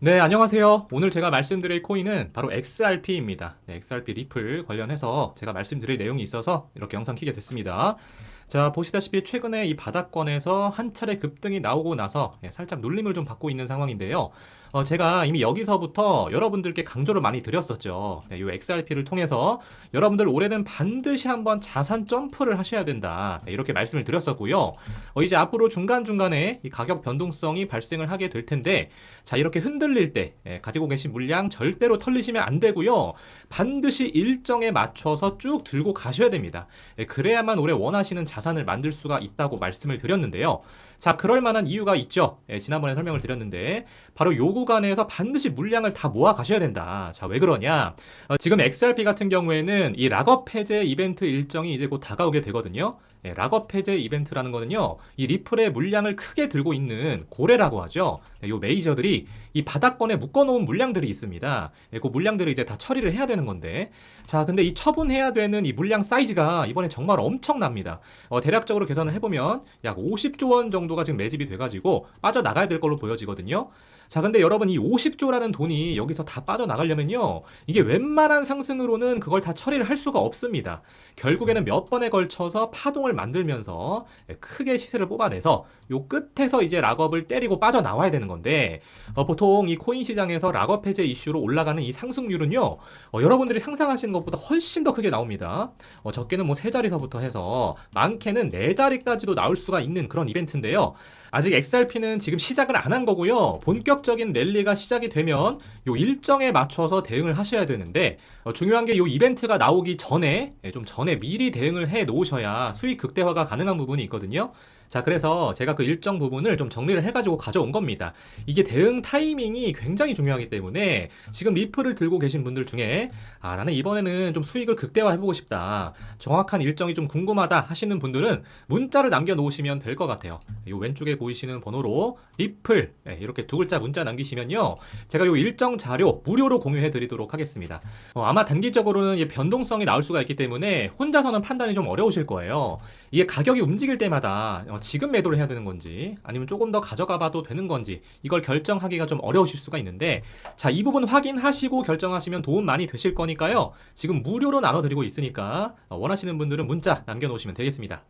네, 안녕하세요. 오늘 제가 말씀드릴 코인은 바로 XRP입니다. 네, XRP 리플 관련해서 제가 말씀드릴 내용이 있어서 이렇게 영상 키게 됐습니다. 자, 보시다시피 최근에 이 바닥권에서 한 차례 급등이 나오고 나서 예, 살짝 눌림을 좀 받고 있는 상황인데요. 어, 제가 이미 여기서부터 여러분들께 강조를 많이 드렸었죠. 네, 이 XRP를 통해서 여러분들 올해는 반드시 한번 자산 점프를 하셔야 된다. 네, 이렇게 말씀을 드렸었고요. 어, 이제 앞으로 중간중간에 이 가격 변동성이 발생을 하게 될 텐데, 자, 이렇게 흔들릴 때, 예, 가지고 계신 물량 절대로 털리시면 안 되고요. 반드시 일정에 맞춰서 쭉 들고 가셔야 됩니다. 예, 그래야만 올해 원하시는 자 산을 만들 수가 있다고 말씀을 드렸는데요. 자, 그럴 만한 이유가 있죠. 예, 지난번에 설명을 드렸는데, 바로 요 구간에서 반드시 물량을 다 모아 가셔야 된다. 자, 왜 그러냐? 어, 지금 XRP 같은 경우에는 이 락업 해제 이벤트 일정이 이제 곧 다가오게 되거든요. 예, 락업 해제 이벤트라는 거는요, 이 리플의 물량을 크게 들고 있는 고래라고 하죠. 네, 요 메이저들이 이 바닥권에 묶어 놓은 물량들이 있습니다. 예, 그 물량들을 이제 다 처리를 해야 되는 건데, 자, 근데 이 처분해야 되는 이 물량 사이즈가 이번에 정말 엄청납니다. 어, 대략적으로 계산을 해보면 약 50조 원 정도가 지금 매집이 돼가지고 빠져나가야 될 걸로 보여지거든요. 자, 근데 여러분 이 50조라는 돈이 여기서 다 빠져나가려면요. 이게 웬만한 상승으로는 그걸 다 처리를 할 수가 없습니다. 결국에는 몇 번에 걸쳐서 파동을 만들면서 크게 시세를 뽑아내서 요 끝에서 이제 락업을 때리고 빠져나와야 되는 건데 어, 보통 이 코인 시장에서 락업 해제 이슈로 올라가는 이 상승률은요. 어, 여러분들이 상상하시는 것보다 훨씬 더 크게 나옵니다. 어, 적게는 뭐 세 자리서부터 해서 많게는 네 자리까지도 나올 수가 있는 그런 이벤트인데요. 아직 XRP는 지금 시작을 안 한 거고요. 본격 적인 랠리가 시작이 되면 요 일정에 맞춰서 대응을 하셔야 되는데 어, 중요한 게 요 이벤트가 나오기 전에 예, 좀 전에 미리 대응을 해 놓으셔야 수익 극대화가 가능한 부분이 있거든요. 자, 그래서 제가 그 일정 부분을 좀 정리를 해가지고 가져온 겁니다. 이게 대응 타이밍이 굉장히 중요하기 때문에 지금 리플을 들고 계신 분들 중에 아, 나는 이번에는 좀 수익을 극대화해보고 싶다. 정확한 일정이 좀 궁금하다 하시는 분들은 문자를 남겨놓으시면 될 것 같아요. 이 왼쪽에 보이시는 번호로 리플 네, 이렇게 두 글자 문자 남기시면요. 제가 이 일정 자료 무료로 공유해 드리도록 하겠습니다. 어, 아마 단기적으로는 이 변동성이 나올 수가 있기 때문에 혼자서는 판단이 좀 어려우실 거예요. 이게 가격이 움직일 때마다 어, 지금 매도를 해야 되는 건지 아니면 조금 더 가져가 봐도 되는 건지 이걸 결정하기가 좀 어려우실 수가 있는데 자, 이 부분 확인하시고 결정하시면 도움 많이 되실 거니까요. 지금 무료로 나눠 드리고 있으니까 어, 원하시는 분들은 문자 남겨 놓으시면 되겠습니다.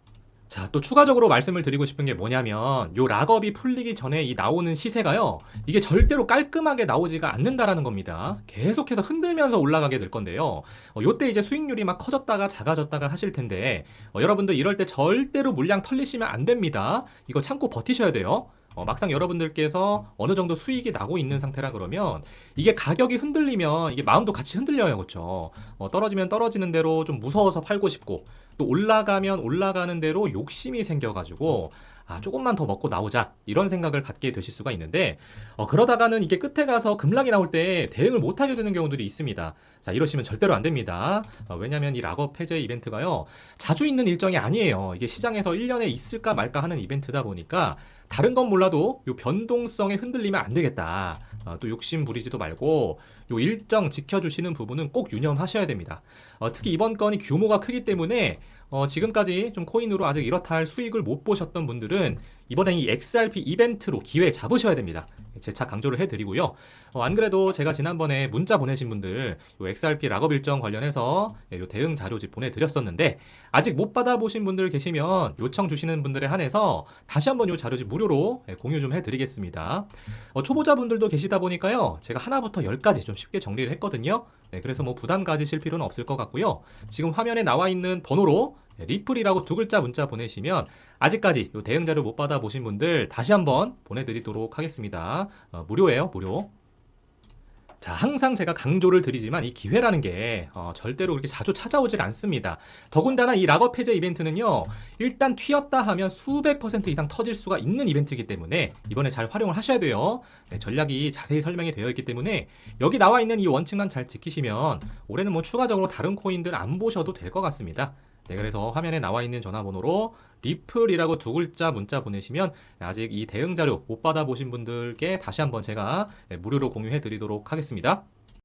자, 또 추가적으로 말씀을 드리고 싶은 게 뭐냐면 요 락업이 풀리기 전에 이 나오는 시세가요. 이게 절대로 깔끔하게 나오지가 않는다라는 겁니다. 계속해서 흔들면서 올라가게 될 건데요. 어, 요때 이제 수익률이 막 커졌다가 작아졌다가 하실 텐데 어, 여러분들 이럴 때 절대로 물량 털리시면 안 됩니다. 이거 참고 버티셔야 돼요. 어, 막상 여러분들께서 어느 정도 수익이 나고 있는 상태라 그러면 이게 가격이 흔들리면 이게 마음도 같이 흔들려요, 그렇죠? 어, 떨어지면 떨어지는 대로 좀 무서워서 팔고 싶고 또 올라가면 올라가는 대로 욕심이 생겨가지고 아 조금만 더 먹고 나오자 이런 생각을 갖게 되실 수가 있는데 어, 그러다가는 이게 끝에 가서 급락이 나올 때 대응을 못하게 되는 경우들이 있습니다. 자 이러시면 절대로 안 됩니다. 어, 왜냐하면 이 락업 해제 이벤트가요 자주 있는 일정이 아니에요. 이게 시장에서 1년에 있을까 말까 하는 이벤트다 보니까 다른 건 몰라도 요 변동성에 흔들리면 안 되겠다. 어, 또 욕심 부리지도 말고 요 일정 지켜주시는 부분은 꼭 유념하셔야 됩니다. 어, 특히 이번 건이 규모가 크기 때문에 어, 지금까지 좀 코인으로 아직 이렇다 할 수익을 못 보셨던 분들은 이번에 이 XRP 이벤트로 기회 잡으셔야 됩니다. 재차 강조를 해드리고요. 어, 안 그래도 제가 지난번에 문자 보내신 분들 요 XRP 락업 일정 관련해서 예, 요 대응 자료집 보내드렸었는데 아직 못 받아보신 분들 계시면 요청 주시는 분들에 한해서 다시 한번 요 자료집 무료로 예, 공유 좀 해드리겠습니다. 어, 초보자분들도 계시다 보니까요. 제가 하나부터 열까지 좀 쉽게 정리를 했거든요. 네, 그래서 뭐 부담 가지실 필요는 없을 것 같고요. 지금 화면에 나와 있는 번호로 네, 리플이라고 두 글자 문자 보내시면 아직까지 요 대응 자료 못 받아 보신 분들 다시 한번 보내드리도록 하겠습니다. 어, 무료예요, 무료. 자, 항상 제가 강조를 드리지만 이 기회라는 게 어, 절대로 그렇게 자주 찾아오질 않습니다. 더군다나 이 락업 해제 이벤트는요, 일단 튀었다 하면 수백 퍼센트 이상 터질 수가 있는 이벤트이기 때문에 이번에 잘 활용을 하셔야 돼요. 네, 전략이 자세히 설명이 되어 있기 때문에 여기 나와 있는 이 원칙만 잘 지키시면 올해는 뭐 추가적으로 다른 코인들 안 보셔도 될 것 같습니다. 네, 그래서 화면에 나와 있는 전화번호로 리플이라고 두 글자 문자 보내시면 아직 이 대응 자료 못 받아보신 분들께 다시 한번 제가 무료로 공유해 드리도록 하겠습니다.